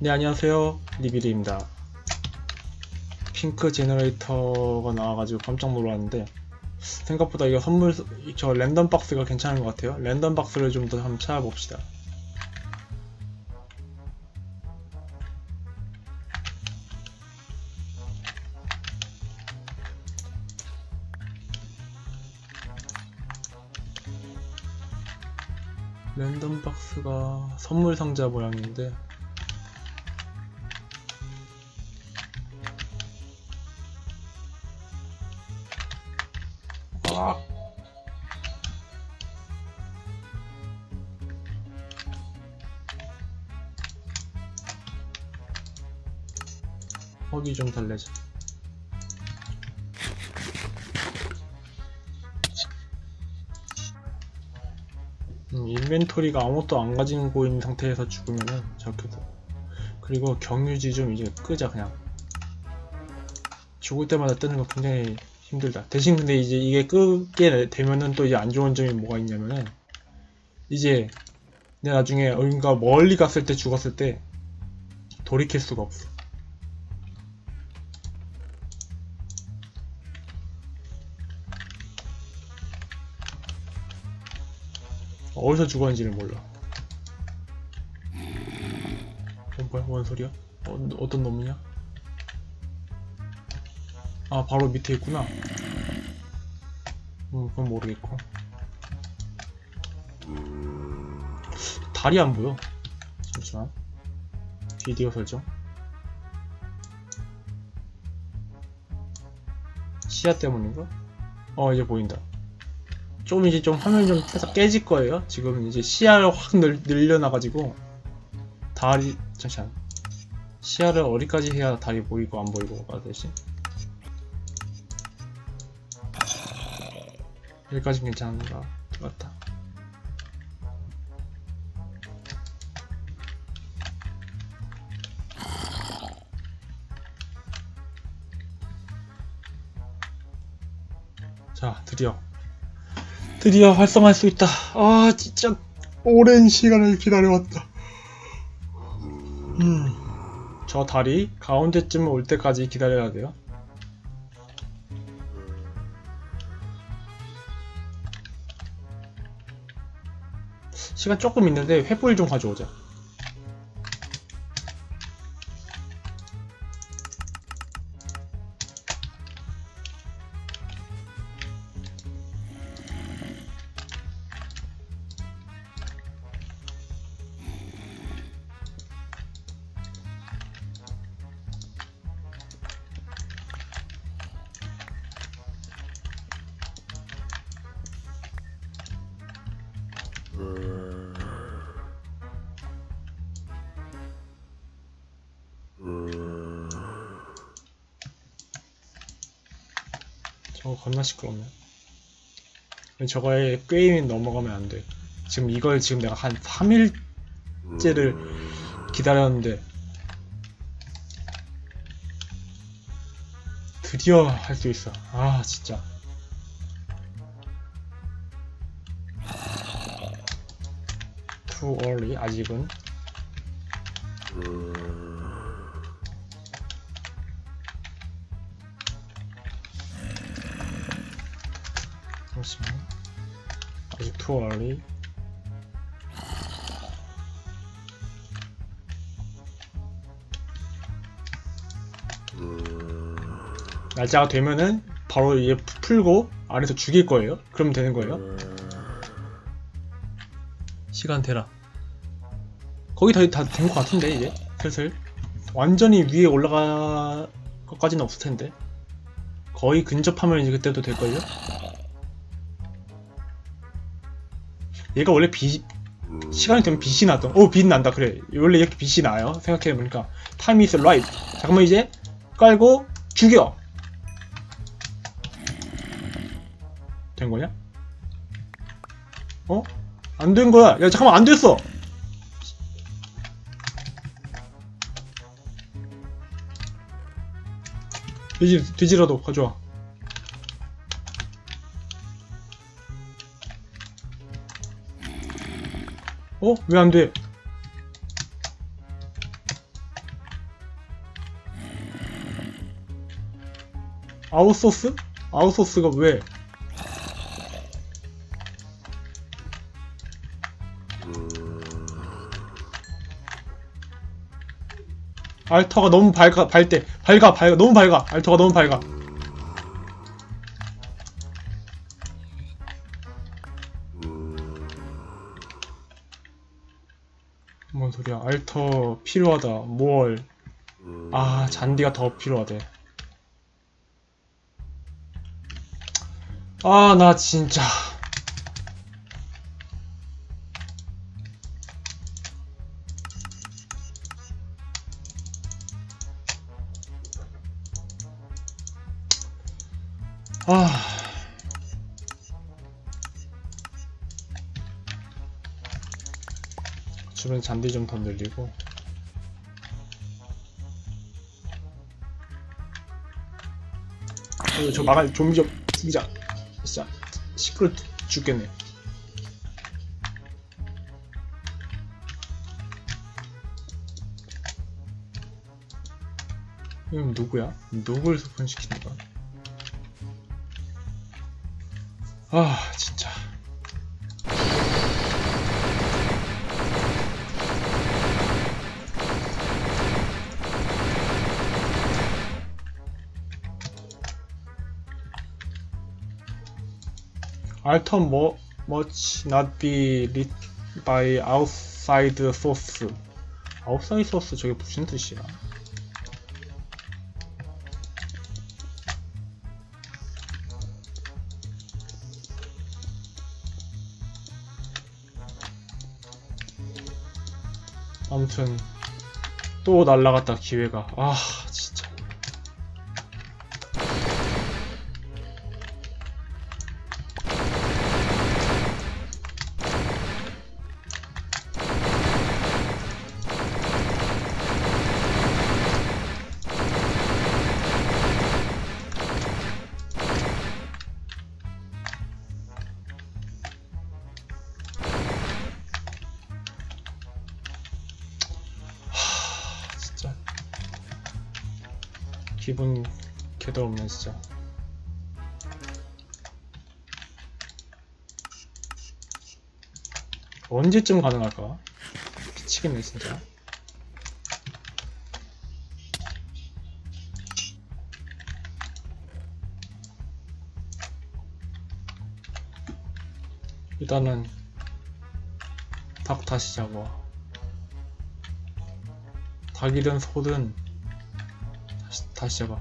네 안녕하세요. 리비리입니다. 핑크 제너레이터가 나와가지고 깜짝 놀랐는데 생각보다 이거 선물 저 랜덤 박스가 괜찮은 것 같아요. 랜덤 박스를 좀 더 한번 찾아봅시다. 랜덤 박스가 선물 상자 모양인데 아. 허기 좀 달래자. 음, 인벤토리가 아무것도 안 가지고 있는 상태에서 죽으면은 저렇게 돼. 그리고 경유지 좀 이제 끄자 그냥. 죽을 때마다 뜨는 거 굉장히 힘들다. 대신 근데 이제 이게 끄게 되면은 또 이제 안 좋은 점이 뭐가 있냐면은 이제 내 나중에 어딘가 멀리 갔을 때 죽었을 때 돌이킬 수가 없어. 어디서 죽었는지를 몰라. 어, 뭐야? 뭔 소리야? 어, 어떤 놈이냐? 아 바로 밑에 있구나. 음 그건 모르겠고. 달이 안 보여. 잠시만. 비디오 설정. 시야 때문인가? 어 이제 보인다. 좀 이제 좀 화면이 좀 살짝 깨질 거예요. 지금 이제 시야를 확 늘, 늘려놔가지고 달이 잠시만. 시야를 어디까지 해야 달이 보이고 안 보이고가 되지? 여기까지 괜찮은가 같다. 자, 드디어 드디어 활성화할 수 있다. 아, 진짜 오랜 시간을 기다려왔다. 음, 저 다리 가운데쯤 올 때까지 기다려야 돼요. 시간 조금 있는데 횃불 좀 가져오자. 저거 겁나 시끄럽네. 저거에 게임이 넘어가면 안 돼. 지금 이걸 지금 내가 한 3일째를 기다렸는데 드디어 할 수 있어. 아 진짜. Too early 아직은. 잠시만. 아직 too early. 날짜가 되면은 바로 얘 푸- 풀고 아래서 죽일 거예요. 그러면 되는 거예요. 시간 되라. 거의 다된 것 같은데 이제 슬슬 완전히 위에 올라갈 것까지는 없을 텐데 거의 근접하면 이제 그때도 될 걸요. 얘가 원래 빛 시간이 되면 빛이 나던 어빛 난다 그래. 원래 이렇게 빛이 나요 생각해보니까. Time is right. 잠깐만 이제 깔고 죽여. 된 거냐? 어? 안 된 거야. 야 잠깐만 안 됐어. 돼지, 돼지라도 가져와 어? 왜 안 돼? 아웃소스? 아웃소스가 왜? 알터가 너무 밝아 밝대 밝아 밝아 너무 밝아 알터가 너무 밝아 뭔 소리야 알터 필요하다 뭘 아, 잔디가 더 필요하대. 아, 나 진짜. 주변 잔디 좀더 늘리고. 어, 저 마갈 좀비 좀 죽이자. 진짜 시끄러 죽겠네. 이건 누구야? 누굴 소환시키는 거야? 아 진짜. Alter mo much not be lit by outside source. outside source 저게 무슨 뜻이야? 아무튼 또 날라갔다 기회가 아 기분 개도 없네 진짜. 언제쯤 가능할까? 미치겠네 진짜. 일단은 닭 다시 잡아. 닭이든 소든 다시, 잡아.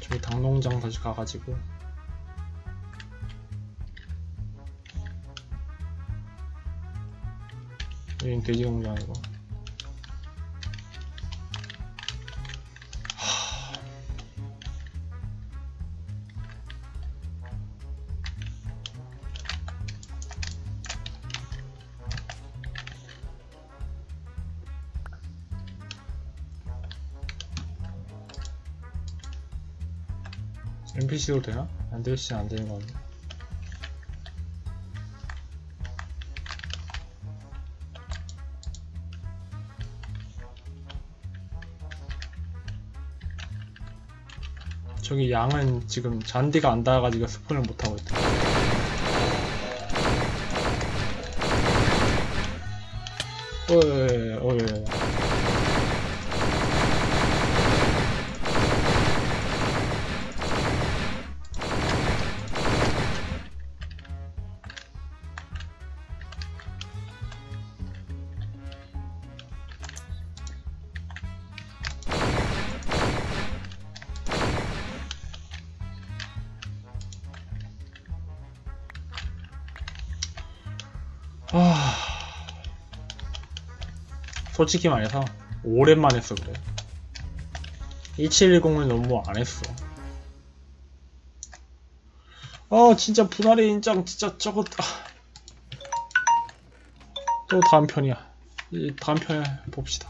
저기 닭농장 다시 가가지고. 여긴 돼지 농장이고 NPC도 되나? NPC 안 되는 거 같네. 저기 양은 지금 잔디가 안 닿아가지고 스폰을 못하고 있다. 어이, 어이, 아... 솔직히 말해서 오랜만에 했어 그래. 1710을 너무 안 했어. 아 진짜 분할의 인장 진짜 저거 아. 또 다음 편이야. 이 다음 편에 봅시다